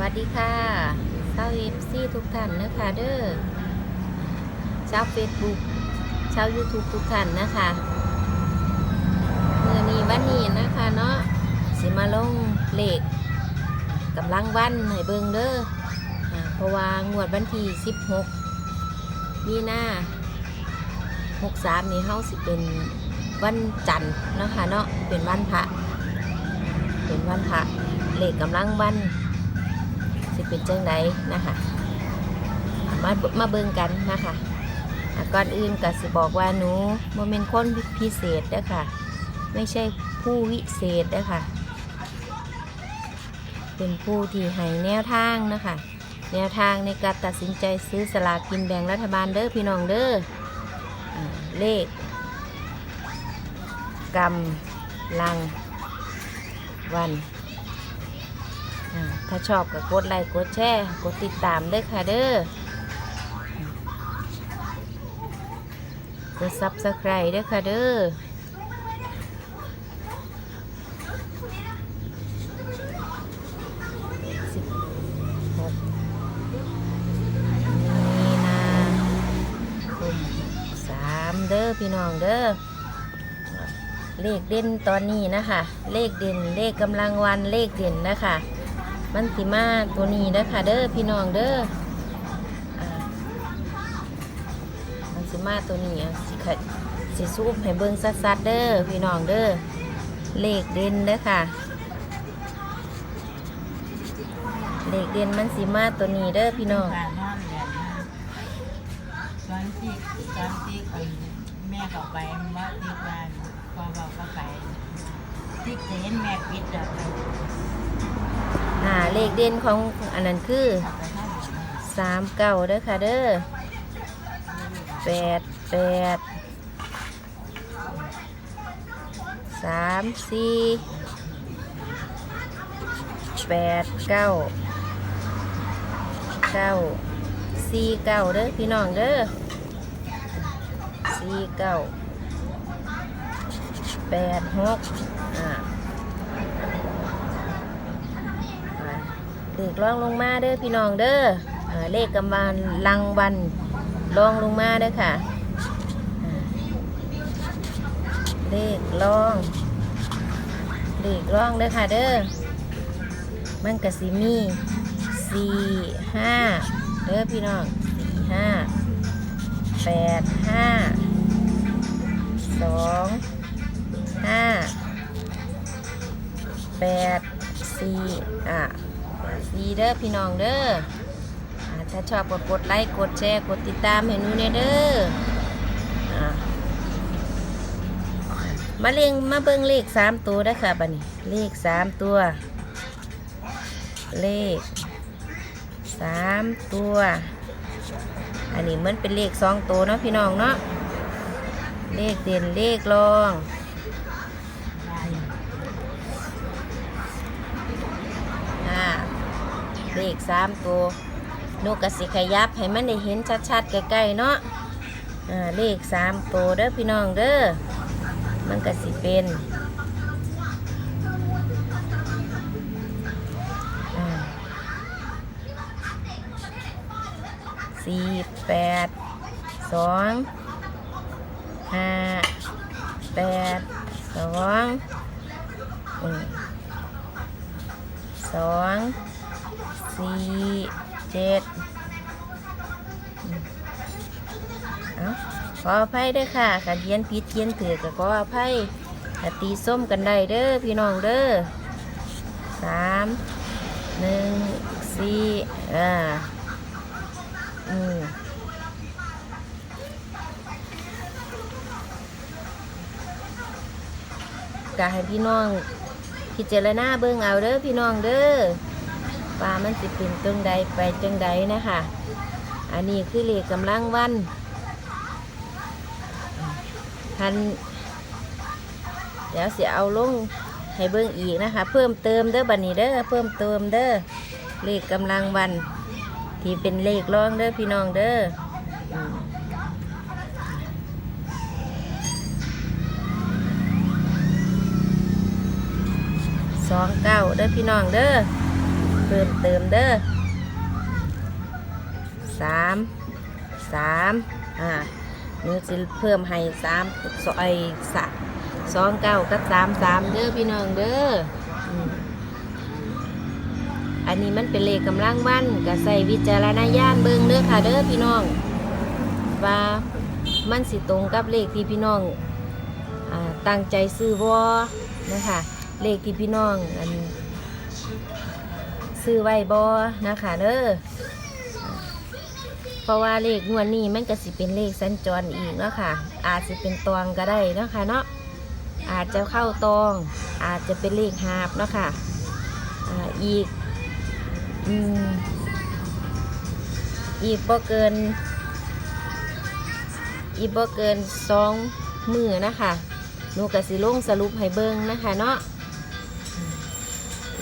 วัสดีค่ะชาวเอฟซีทุกท่านนะคะเด้อชาวเฟซบุ๊กชาวยูทูบทุกท่านนะคะเมื่อนี้วันนี้นะคะเนาะสิมาลงเลขกำลังวันให้เบิงเด้อเพราะว่างวดวันที่16 มีนา63 นี่เฮาสิเป็นวันจันทร์นะคะเนาะเป็นวันพระ เป็นวันพระเลขกำลังวัน สิเป็นจังไดนะคะมามาเบิ่งกันนะคะก่อนอื่นก็สิบอกว่าหนูโมเมนคนพิเศษเด้อค่ะ ไม่ใช่ผู้วิเศษเด้อค่ะ เป็นผู้ที่ให้แนวทางนะคะแนวทางในการตัดสินใจซื้อสลากกินแบ่งรัฐบาลเด้อพี่น้องเด้ออเลขกำลังวัน ถ้าชอบก็กดไลค์กดแชร์กดติดตามด้วยค่ะเด้อกดซับสไครต์ด้วยค่ะเด้อหกมีนาคมสามเด้อพี่น้องเด้อเลขเด่นตอนนี้นะคะ เลขเด่นเลขกำลังวันเลขเด่นนะคะ มันสิมาตัวนี้เด้อค่ะเด้อพี่น้องเด้อมันสิมาตัวนี้สิขะสิซูมให้เบิ่งซัดๆเด้อพี่น้องเด้อเลขเด่นเด้อค่ะ เลขเด่นมันสิมาตัวนี้เด้อพี่น้องการนอนแบบนั้นตอนที่ตอนที่แม่เขาไปว่าที่บ้านพอบอกเขาไปที่เห็นแม่ปิดแบบ อ่าเลขเด่นของอันนั้นคือสามเก้าเด้อค่ะเด้อแปดแปดสามสี่แปดเก้าเก้าสี่เก้าเด้อพี่น้องเด้อสี่เก้าแปดหกอ่าอ่า เลขล่องลงมาเด้อพี่น้องเด้ออ่าเลขกำบันลังวันลองลงมาเด้อค่ะ เลขล่อง เลขล่องเด้อค่ะเด้อมันกะสิมีสี่ห้าเด้อพี่น้องสี่ห้าแปดห้าสองห้าแปดสี่อะ สีเด้อพี่น้องเด้อถ้าชอบก็กดไลค์กดแชร์กดติดตามให้นูเนี่ยเด้อมาเลียงมาเบิ่งเลขสามตัวได้ค่ะบัดนี้เลขสามตัว เลขสามตัว อันนี้เหมือนเป็นเลขสองตัวเนาะพี่น้องเนาะเลขเด่นเลขรอง เลขสามตัวนูกกสิขยับให้มันได้เห็นชัดๆใกล้ๆเนาะเลขสามตัวเด้อพี่น้องเด้อมันก็สิเป็นสี่แปดสองห้าแปดสองสอง สี่เจ็ดเอาขออภัยด้อค่ะขันเขียนผิดเขียนถือก็ขออภัยถ้าตีส้มกันได้เด้อพี่น้องเด้อสามหนึ่งสี่อ่าอืมก็ให้พี่น้องพิจารณาเบิ่งเอาเด้อพี่น้องเด้อ ว่ามันสิเป็นจังใดไปจังใดนะคะ อันนี้คือเลขกำลังวันทันเดี๋ยวเสียเอาลงให้เบิ่งอีกนะคะ เพิ่มเติมเด้อบัดนี้เด้อเพิ่มเติมเด้อเลขกำลังวัน ที่เป็นเลขรองเด้อพี่น้องเด้อสองเก้าเด้อพี่น้องเด้อ เพิ่มเติมเด้อสามสามอ่าหนูจะเพิ่มให้สามสไอสะสองเก้ากับสามสามเด้อพี่น้องเด้ออันนี้มันเป็นเลขกำลังวันก็ใส่วิจารณญาณเบิ่งเด้อค่ะเด้อพี่น้อง ว่ามันสิตรงกับเลขที่พี่น้องอตั้งใจซื้อวอนะคะเลขที่พี่น้องอัน ซื้อไว้บอนะคะเด้อเพราะว่าเลขงวดนี้มันก็สิเป็นเลขสัญจรอีกเนาะค่ะ อาจจะเป็นตองก็ได้เนาะค่ะเนาะอาจจะเข้าตอง อาจจะเป็นเลขหาบเนาะค่ะอ่าอีกอืมอีกบ่เกิน อีกบ่เกินสองมือนะคะหนูกะสิลงสรุปให้เบิ่งนะคะเนาะ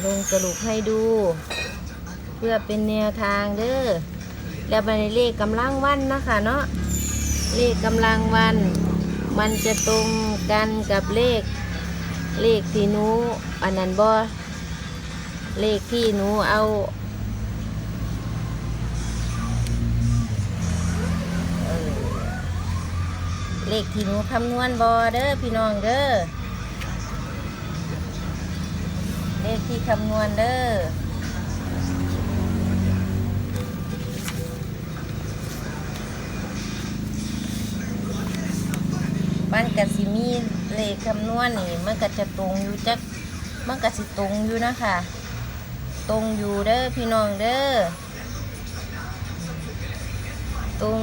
ลงสรุปให้ดู เพื่อเป็นแนวทางเด้อแล้วไปในเลขกำลังวันนะคะเนาะเลขกำลังวัน มันจะตรงกันกับเลข เลขที่หนูอันนั้นบ่เลขที่หนูเอาเออเลขที่หนูคำนวณบอเด้อพี่น้องเด้อ เลขที่คำนวณเด้อมันกสิมีเลขคำนวณนี่มันก็จะตรงอยู่จักมันก็สิตรงอยู่นะคะ ตรงอยู่เด้อพี่น้องเด้อตรง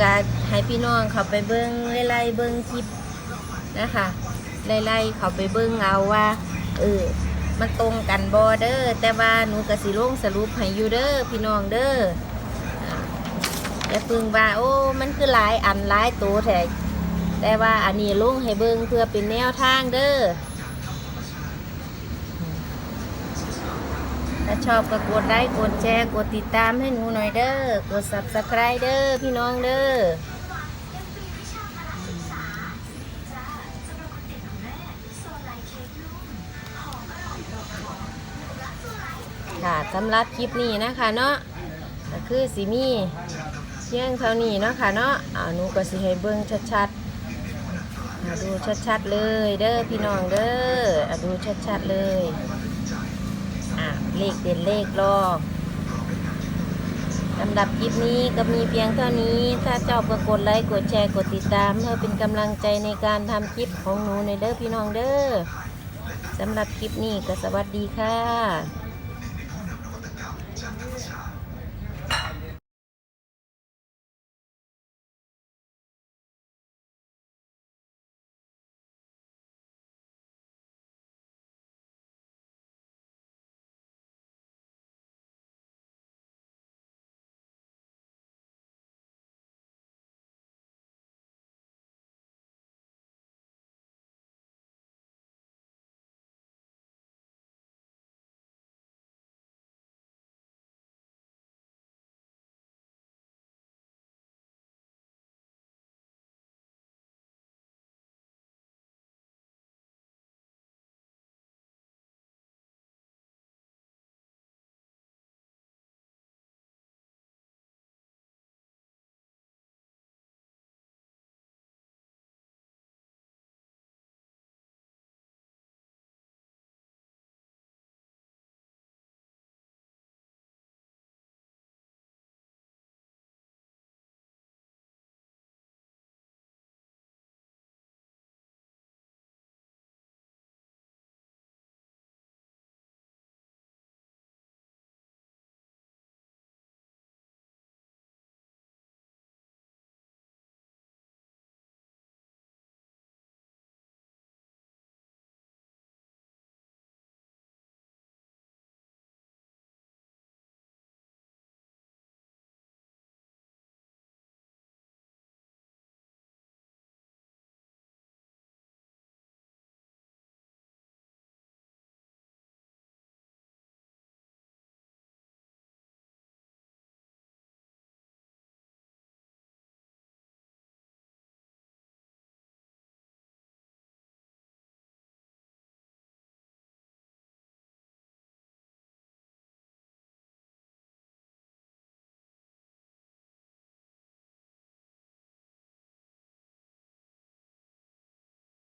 กาให้พี่น้องเขาไปเบิ้งไล่ๆเบิ้งคลิปนะคะไล่ๆเขาไปเบิ้งเอาว่าเออ มันตรงกันบอเด้อแต่ว่าหนูกสิลงสรุปให้ยูเด้อพี่น้องเดออ่าอย่าพึงว่าโอ้ มันคือหลายอันหลายตัวแท้แต่ว่าอันนี้ลงให้เบิ้งเพื่อเป็นแนวทางเด้อถ้าชอบก็กดไลค์กดแชร์กดติดตามให้หนูหน่อยเด้อกด subscribe เด้อพี่น้องเด้อ ค่ะสำหรับคลิปนี้นะคะเนาะก็คือสีมีเที่ยงเท่านี้เนาะค่ะเนาะอ่าหนูก็สิให้เบิ่งชัดๆอ่าดูชัดๆเลยเด้อพี่น้องเด้ออ่าดูชัดๆเลยอ่าเลขเด่นเลขรอบลำดับคลิปนี้ก็มีเพียงเท่านี้ ถ้าชอบก็กดไลค์ กดแชร์ กดติดตาม เพื่อเป็นกำลังใจในการทำคลิปของหนูในเด้อพี่น้องเด้อ สำหรับคลิปนี้ก็สวัสดีค่ะ